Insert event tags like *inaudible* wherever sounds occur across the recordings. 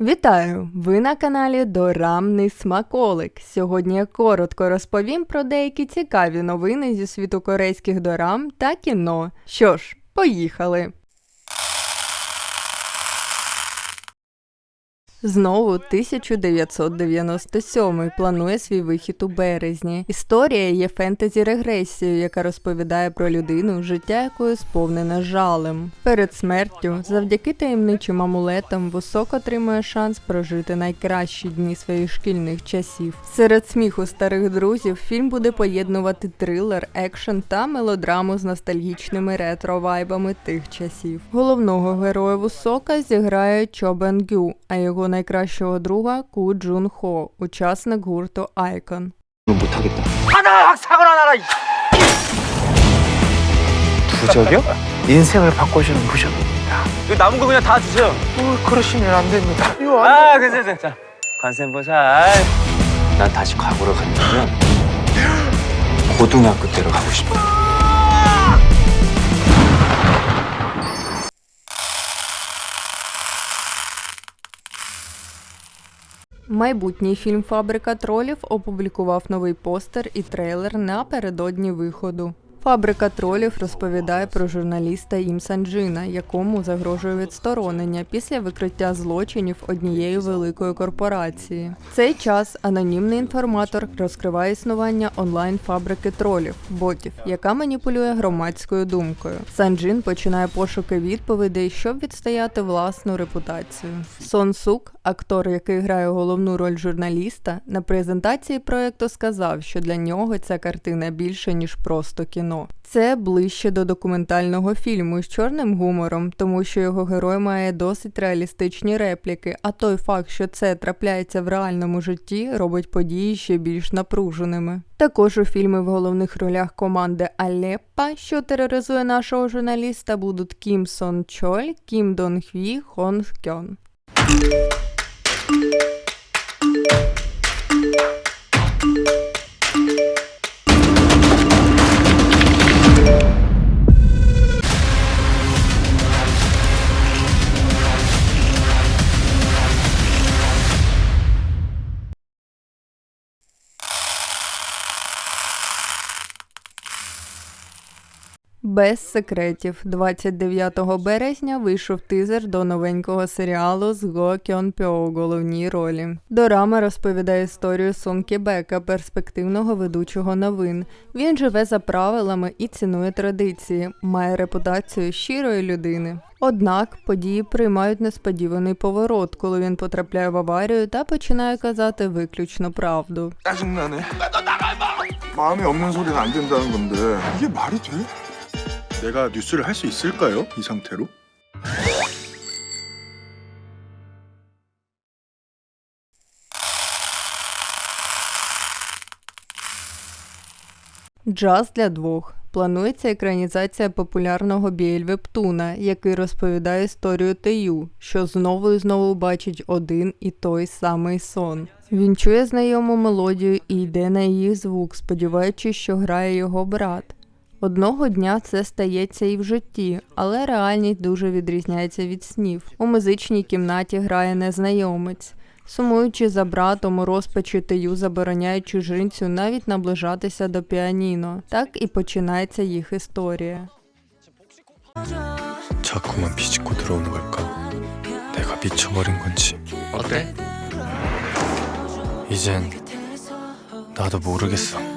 Вітаю! Ви на каналі Дорамний Смаколик. Сьогодні я коротко розповім про деякі цікаві новини зі світу корейських дорам та кіно. Що ж, поїхали! Знову 1997 планує свій вихід у березні. Історія є фентезі регресією, яка розповідає про людину, життя якої сповнене жалем. Перед смертю, завдяки таємничим амулетам, Вусок отримує шанс прожити найкращі дні своїх шкільних часів. Серед сміху старих друзів фільм буде поєднувати трилер, екшен та мелодраму з ностальгічними ретро-вайбами тих часів. Головного героя Вусока зіграє Чо Бен Гю, а його найкращого друга Ку Джун Хо, учасник гурту Айкон. 못하겠다. 하나 확 사고나 나라. 이 부적이요? 인생을 바꿔주는 부적입니다. 이거 남은 거 그냥 다 주세요. 어, 그러시면 안 됩니다. 이거 아, 괜찮아. 자, 관세음보살. 난 다시 과거로 간다면 고등학교 때로 가고 싶어. Майбутній фільм Фабрика тролів опублікував новий постер і трейлер напередодні виходу. Фабрика тролів розповідає про журналіста Ім Санджина, якому загрожує відсторонення після викриття злочинів однієї великої корпорації. В цей час анонімний інформатор розкриває існування онлайн-фабрики тролів, ботів, яка маніпулює громадською думкою. Санджин починає пошуки відповідей, щоб відстояти власну репутацію. Сон Сук, актор, який грає головну роль журналіста, на презентації проекту сказав, що для нього ця картина більше ніж просто кіно. Це ближче до документального фільму з чорним гумором, тому що його герой має досить реалістичні репліки. А той факт, що це трапляється в реальному житті, робить події ще більш напруженими. Також у фільмі в головних ролях команди Алеппа, що тероризує нашого журналіста, будуть Кім Сон Чоль, Кім Дон Хві, Хон Кьон. Без секретів, 29 березня вийшов тизер до новенького серіалу з Го Кьон Пьо у головній ролі. Дорама розповідає історію Сон Кібека, перспективного ведучого новин. Він живе за правилами і цінує традиції, має репутацію щирої людини. Однак події приймають несподіваний поворот, коли він потрапляє в аварію та починає казати виключно правду. 짜증나네. 마음에 없는 소리는 안 된다는 건데 이게 말이 돼? 내가 뉴스를 할 수 있을까요? 이 상태로? Джаз для двох. Планується екранізація популярного BL вебтуна, який розповідає історію Тею, що знову і знову бачить один і той самий сон. Він чує знайому мелодію і йде на її звук, сподіваючись, що грає його брат. Одного дня це стається і в житті, але реальність дуже відрізняється від снів. У музичній кімнаті грає незнайомець. Сумуючи за братом у розпачі Тею забороняють чужинцю навіть наближатися до піаніно. Так і починається їх історія. 자꾸만 비집고 들어오는 걸까? 내가 미쳐버린 건지 어때? 이젠 나도 모르겠어.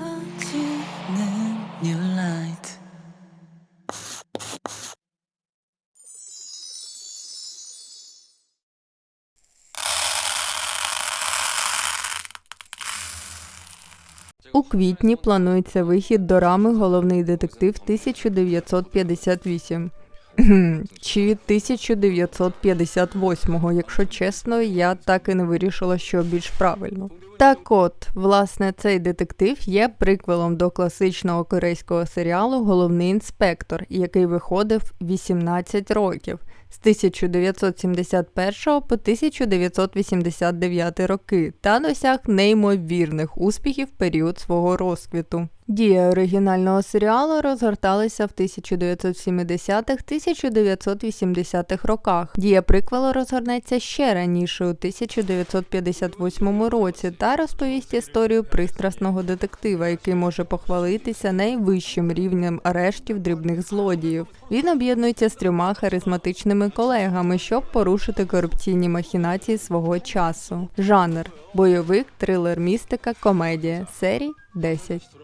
У квітні планується вихід до рами головний детектив 1958. *clears throat* Чи 1958, якщо чесно, я так і не вирішила, що більш правильно. Так от, власне, цей детектив є приквелом до класичного корейського серіалу Головний інспектор, який виходив 18 років. З 1971 по 1989 роки та досяг неймовірних успіхів період свого розквіту. Дія оригінального серіалу розгорталася в 1970-1980-х роках. Дія приквелу розгорнеться ще раніше, у 1958 році, та розповість історію пристрасного детектива, який може похвалитися найвищим рівнем арештів дрібних злодіїв. Він об'єднується з трьома харизматичними колегами, щоб порушити корупційні махінації свого часу. Жанр бойовик, трилер, містика, комедія. Серій 10.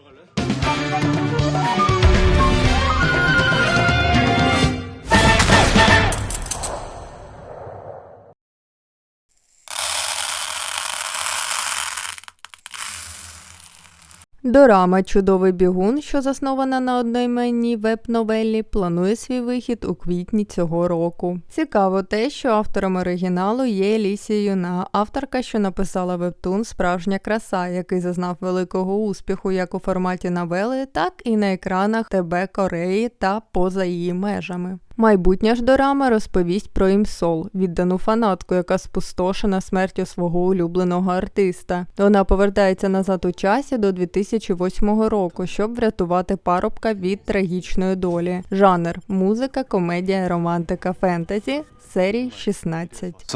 Дорама Чудовий бігун, що заснована на одноіменній веб-новелі, планує свій вихід у квітні цього року. Цікаво те, що автором оригіналу є Елісія Юна, авторка, що написала вебтун Справжня краса, який зазнав великого успіху як у форматі новели, так і на екранах ТБ Кореї та поза її межами. Майбутня ж дорама розповість про імсол, віддану фанатку, яка спустошена смертю свого улюбленого артиста. Вона повертається назад у часі до 2008 року, щоб врятувати парубка від трагічної долі. Жанр музика, комедія, романтика, фентезі, серій 16.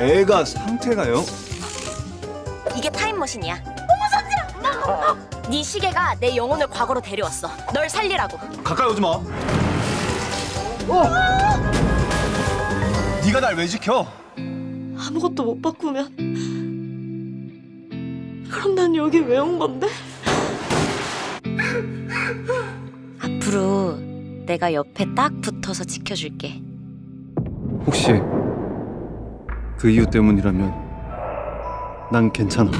애, 애가 상태가요? 이게 타임머신이야. 어머 선지라! 네 시계가 내 영혼을 과거로 데려왔어. 널 살리라고. 가까이 오지 마. 네가 날 왜 지켜? 아무것도 못 바꾸면 그럼 난 여기 왜 온 건데? 앞으로 내가 옆에 딱 붙어서 지켜줄게. 혹시 그 이유 때문이라면 난 괜찮아.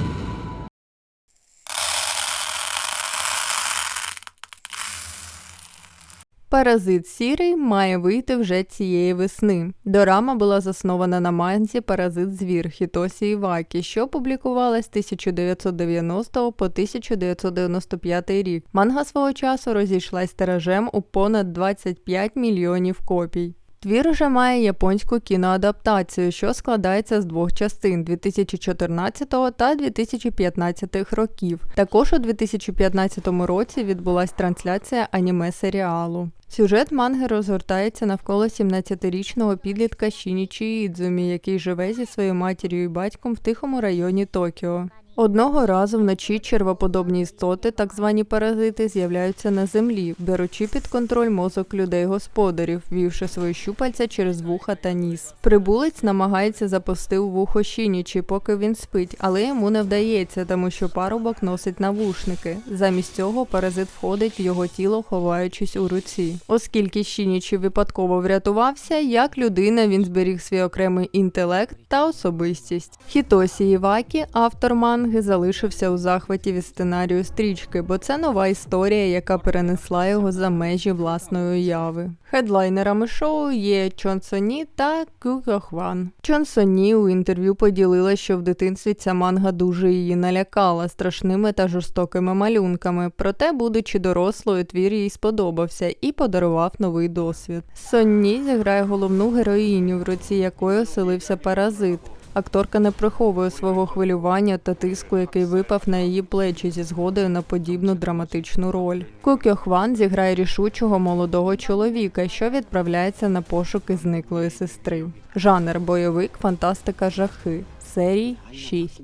Паразит сірий має вийти вже цієї весни. Дорама була заснована на манзі Паразит звір Хітосі Івакі, що публікувалась з 1990 по 1995 рік. Манга свого часу розійшлась тиражем у понад 25 мільйонів копій. Твір уже має японську кіноадаптацію, що складається з двох частин 2014 та 2015 років. Також у 2015 році відбулась трансляція аніме серіалу. Сюжет манги розгортається навколо 17-річного підлітка Шінічі Ідзумі, який живе зі своєю матір'ю і батьком в тихому районі Токіо. Одного разу вночі червоподобні істоти, так звані паразити, з'являються на землі, беручи під контроль мозок людей-господарів, вівши свої щупальця через вуха та ніс. Прибулець намагається запусти у вухо Шінічі, поки він спить, але йому не вдається, тому що парубок носить навушники. Замість цього паразит входить в його тіло, ховаючись у руці. Оскільки Шінічі випадково врятувався, як людина він зберіг свій окремий інтелект та особистість. Хітосі Івакі, автор манги, залишився у захваті від сценарію стрічки, бо це нова історія, яка перенесла його за межі власної уяви. Хедлайнерами шоу є Чон Соні та Ку Хван. Чон Соні у інтерв'ю поділила, що в дитинстві ця манга дуже її налякала страшними та жорстокими малюнками. Проте, будучи дорослою, твір їй сподобався і подарував новий досвід. Сонні зіграє головну героїню, в руці якої оселився паразит. Акторка не приховує свого хвилювання та тиску, який випав на її плечі зі згодою на подібну драматичну роль. Кукьо Хван зіграє рішучого молодого чоловіка, що відправляється на пошуки зниклої сестри. Жанр бойовик, фантастика, жахи. Серій 6.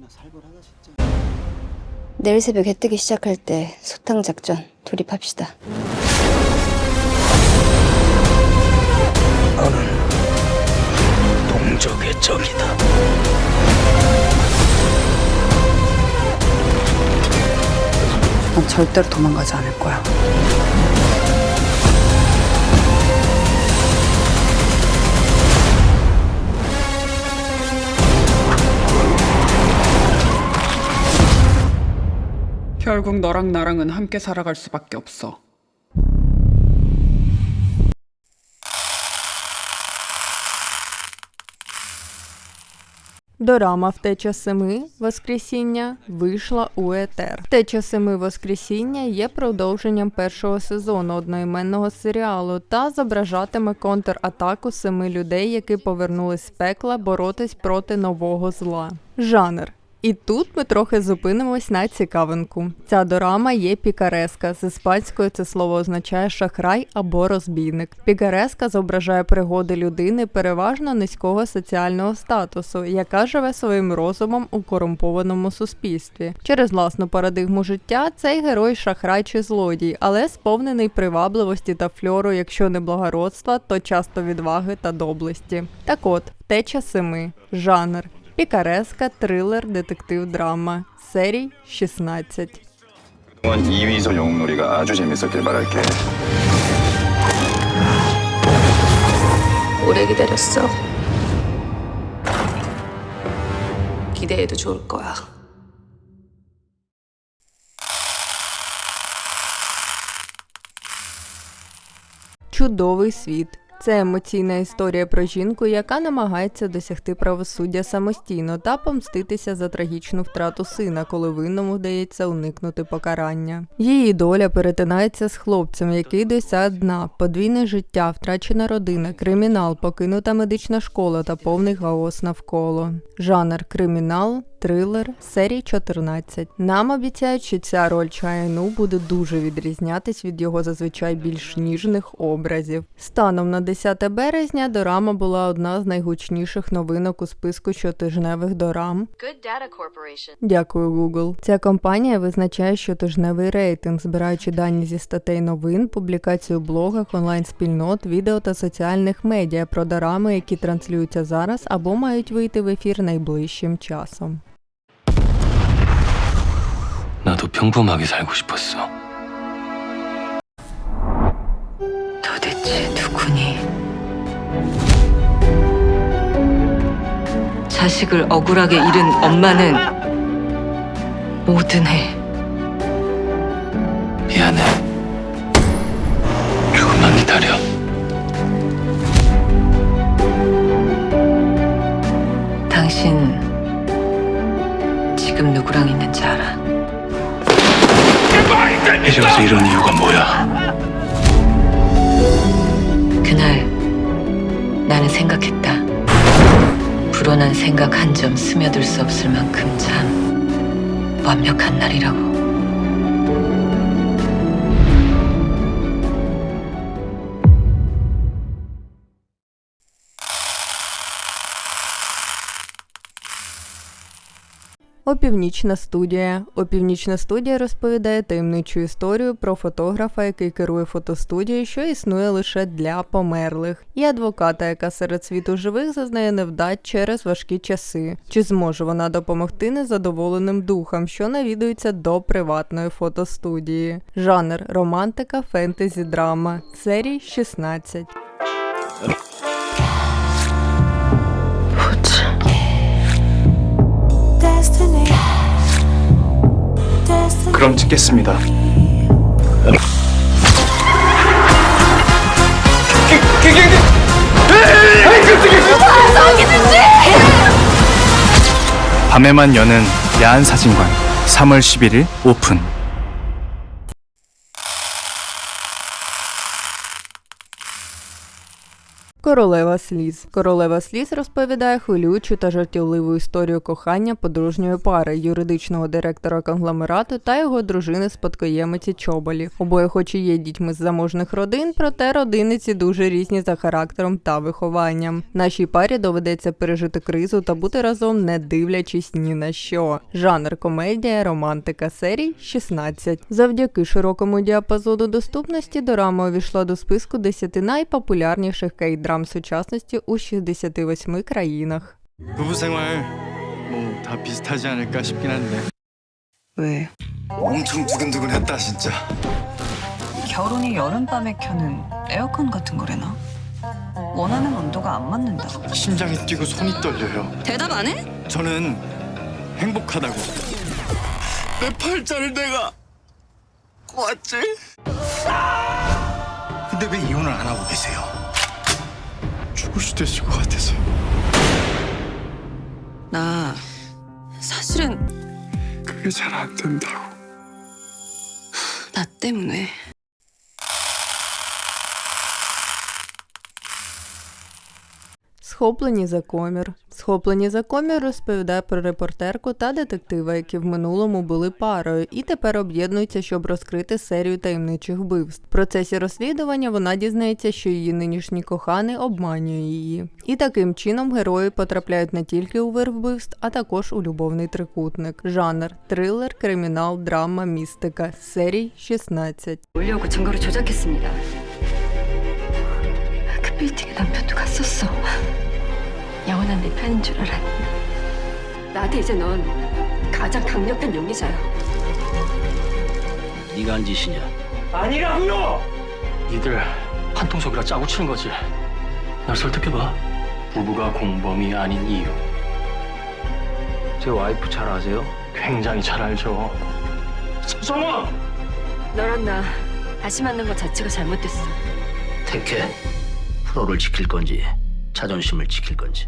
내일 새벽 해 뜨기 시작할 때 소탕 작전 돌입합시다. 동족의 적이다. 난 절대로 도망가지 않을 거야. 결국 너랑 나랑은 함께 살아갈 수밖에 없어. Дорама Втеча семи Воскресіння вийшла у етер. Втеча семи Воскресіння є продовженням першого сезону одноіменного серіалу та зображатиме контратаку семи людей, які повернулись з пекла боротись проти нового зла. Жанр. І тут ми трохи зупинимось на цікавинку. Ця дорама є пікареска. З іспанської це слово означає шахрай або розбійник. Пікареска зображає пригоди людини переважно низького соціального статусу, яка живе своїм розумом у корумпованому суспільстві. Через власну парадигму життя цей герой шахрай чи злодій, але сповнений привабливості та фльору, якщо не благородства, то часто відваги та доблесті. Так от, втеча семи, жанр Пікареска, трилер, детектив, драма. Серій 16. 이위서 영웅놀이가 아주 재밌었길 바랄게. 오래 기다렸어. 기대해도 좋을 거야. Чудовий світ. Це емоційна історія про жінку, яка намагається досягти правосуддя самостійно та помститися за трагічну втрату сина, коли винному вдається уникнути покарання. Її доля перетинається з хлопцем, який досяг дна, подвійне життя, втрачена родина, кримінал, покинута медична школа та повний хаос навколо. Жанр кримінал, трилер, серії 14. Нам обіцяють, що ця роль Чаяну буде дуже відрізнятись від його зазвичай більш ніжних образів. Станом на 10 березня дорама була одна з найгучніших новинок у списку щотижневих дорам. Дякую, Google. Ця компанія визначає щотижневий рейтинг, збираючи дані зі статей новин, публікацій у блогах, онлайн-спільнот, відео та соціальних медіа про дорами, які транслюються зараз або мають вийти в ефір найближчим часом. 나도 평범하게 살고 싶었어. 도대체 누구니? 자식을 억울하게 잃은 엄마는 뭐든 해. 완벽한 날이라고. Опівнічна студія. Опівнічна студія розповідає таємничу історію про фотографа, який керує фотостудією, що існує лише для померлих, і адвоката, яка серед світу живих зазнає невдач через важкі часи. Чи зможе вона допомогти незадоволеним духам, що навідуються до приватної фотостудії? Жанр романтика, фентезі, драма. Серій 16. 그럼 찍겠습니다. 밤에만 여는 야한 사진관 3월 11일 오픈. Королева сліз. Королева сліз розповідає хвилюючу та жартівливу історію кохання подружньої пари, юридичного директора конгломерату та його дружини спадкоємиці Чоболі. Обоє хоч і є дітьми з заможних родин, проте родини ці дуже різні за характером та вихованням. Нашій парі доведеться пережити кризу та бути разом, не дивлячись ні на що. Жанр комедія, романтика серій 16. Завдяки широкому діапазону доступності дорама увійшла до списку 10 найпопулярніших кейдрам сучасності у 68 країнах. 부부 생활 뭐 다 비슷하지 않을까 싶긴 한데. 왜? 엄청 두근두근했다 진짜. 결혼이 여름밤에 켜는 에어컨 같은 거래나? 원하는 온도가 안 맞는다. 심장이 뛰고 손이 떨려요. 대답 안 해? 저는 행복하다고. 내 팔자를 내가 왔지? 근데 왜 이혼을 안 하고 계세요? 죽을 수도 있을 것 같아서. 나 사실은 그게 잘 안 된다고. 나 때문에 Схоплені за комір. Схоплені за комір розповідає про репортерку та детектива, які в минулому були парою, і тепер об'єднуються, щоб розкрити серію таємничих вбивств. В процесі розслідування вона дізнається, що її нинішній коханий обманює її. І таким чином герої потрапляють не тільки у вир вбивств, а також у любовний трикутник. Жанр трилер, кримінал, драма, містика. Серій 16. 올려고 증거를 조작했습니다. 그 빌딩에 남편도 갔었어. 영원한 내 편인 줄 알았니? 나한테 이제 넌 가장 강력한 용의자야. 네가 한 짓이냐? 아니라고요! 니들 한 통속이라 짜고 치는 거지. 날 설득해봐. 부부가 공범이 아닌 이유. 제 와이프 잘 아세요? 굉장히 잘 알죠. 서성원! 너랑 나 다시 만난 것 자체가 잘못됐어. 택해. 프로를 지킬 건지 자존심을 지킬 건지.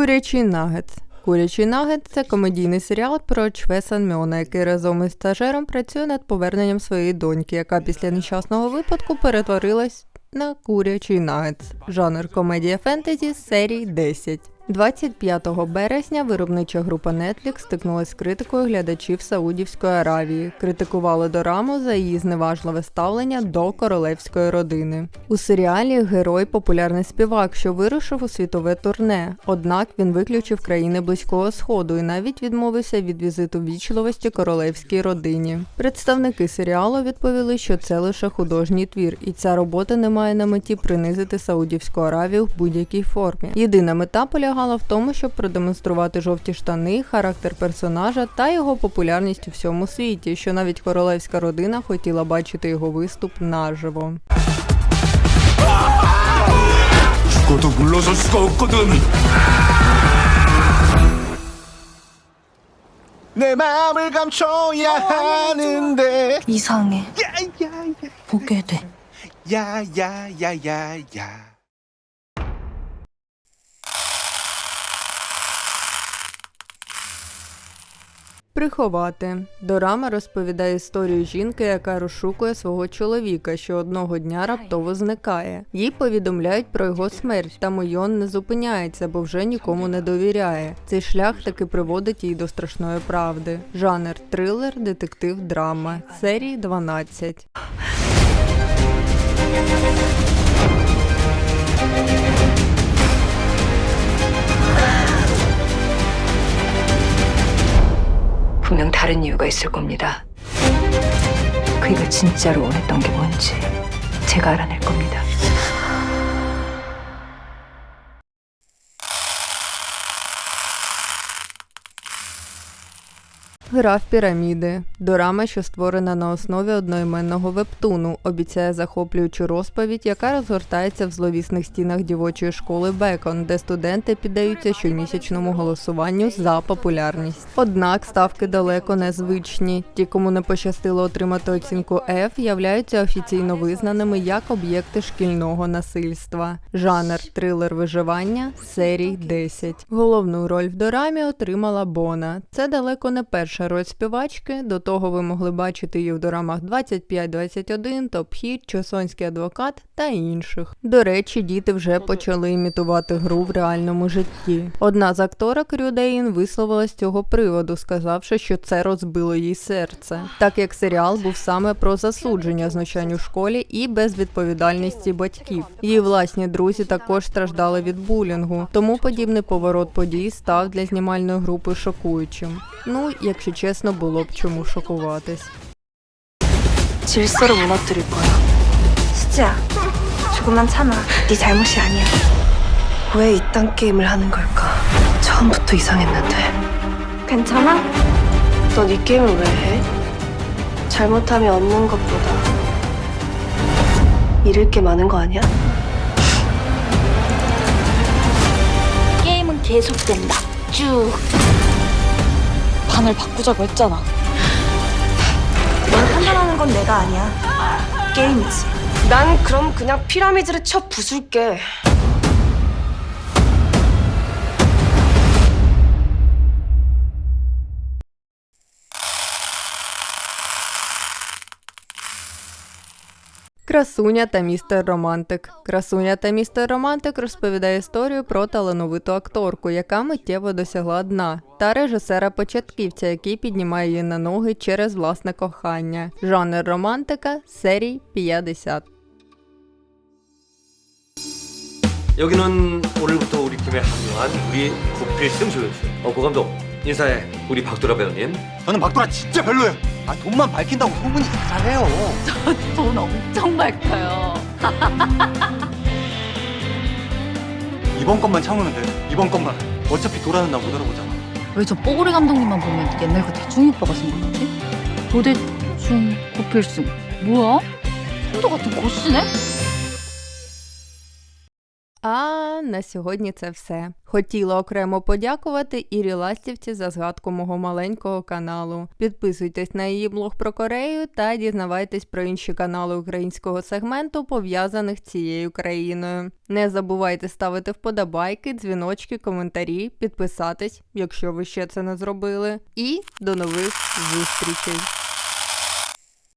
Курячий нагет. Курячий нагет це комедійний серіал про Чве Мьона, який разом із стажером працює над поверненням своєї доньки, яка після нещасного випадку перетворилась на курячий нагет. Жанр комедія фентезі серій 10. 25 березня виробнича група Netflix стикнулася з критикою глядачів Саудівської Аравії. Критикували дораму за її зневажливе ставлення до королевської родини. У серіалі герой популярний співак, що вирушив у світове турне. Однак він виключив країни близького сходу і навіть відмовився від візиту вічливості королевській родині. Представники серіалу відповіли, що це лише художній твір, і ця робота не має на меті принизити Саудівську Аравію в будь-якій формі. Єдина мета полягала в тому, щоб продемонструвати жовті штани, характер персонажа та його популярність у всьому світі, що навіть королевська родина хотіла бачити його виступ наживо. 죽어도 물러설 수가 없거든. 내 마음을 감춰야 하는데 이상해. 보게 돼. 야야야야야 Приховати Дорама розповідає історію жінки, яка розшукує свого чоловіка, що одного дня раптово зникає. Їй повідомляють про його смерть, та Мойон не зупиняється, бо вже нікому не довіряє. Цей шлях таки приводить її до страшної правди. Жанр трилер, детектив, драма. Серії 12. 분명 다른 이유가 있을 겁니다. 그이가 진짜로 원했던 게 뭔지 제가 알아낼 겁니다. Гра в піраміди. Дорама, що створена на основі одноіменного вебтуну, обіцяє захоплюючу розповідь, яка розгортається в зловісних стінах дівочої школи Бекон, де студенти піддаються щомісячному голосуванню за популярність. Однак ставки далеко не звичні. Ті, кому не пощастило отримати оцінку F, являються офіційно визнаними як об'єкти шкільного насильства. Жанр трилер виживання серій 10. Головну роль в дорамі отримала Бона. Це далеко не перша роль співачки. До того ви могли бачити її в дорамах 25-21, Топ-Хіт, Чосонський адвокат та інших. До речі, діти вже почали імітувати гру в реальному житті. Одна з акторок Рюдеїн висловилась з цього приводу, сказавши, що це розбило їй серце, так як серіал був саме про засудження знущань у школі і безвідповідальності батьків. Її власні друзі також страждали від булінгу, тому подібний поворот подій став для знімальної групи шокуючим. Ну, якщо чесно, було б чому шокуватись. 질서를 무너뜨릴 거야. 수지야, 조금만 참아. 네 잘못이 아니야. 왜 이딴 게임을 하는 걸까? 처음부터 이상했는데. 괜찮아? 넌 이 게임을 왜 해? 잘못하면 얻는 것보다 잃을 게 많은 거 아니야? 게임은 계속된다. 쭉. 반을 바꾸자고 했잖아. 넌한 판단하는 건 내가 아니야. 게임이지. 난 그럼 그냥 피라미드를 쳐 부술게. Красуня та містер Романтик. Красуня та містер Романтик розповідає історію про талановиту акторку, яка миттєво досягла дна, та режисера початківця, який піднімає її на ноги через власне кохання. Жанр романтика серій 50. 여기는 오늘부터 우리 팀에 합류한 우리 구필승 조연수. 어, 고 감독 인사해. 우리 박도라 배우님. 저는 박도라 진짜 별로예요. 아 돈만 밝힌다고 소문이 이상해요. *laughs* 돈 엄청 밝혀요. *laughs* 이번 것만 참으면 돼. 이번 것만. 어차피 도라는 나 못 알아보잖아. 왜 저 뽀글이 감독님만 보면 옛날 그 대충 오빠가 생각나지? 도대충 고필승 뭐야? 손도 같은 고씨네? На сьогодні це все. Хотіла окремо подякувати Ірі Ластівці за згадку мого маленького каналу. Підписуйтесь на її блог про Корею та дізнавайтесь про інші канали українського сегменту, пов'язаних цією країною. Не забувайте ставити вподобайки, дзвіночки, коментарі, підписатись, якщо ви ще це не зробили. І до нових зустрічей!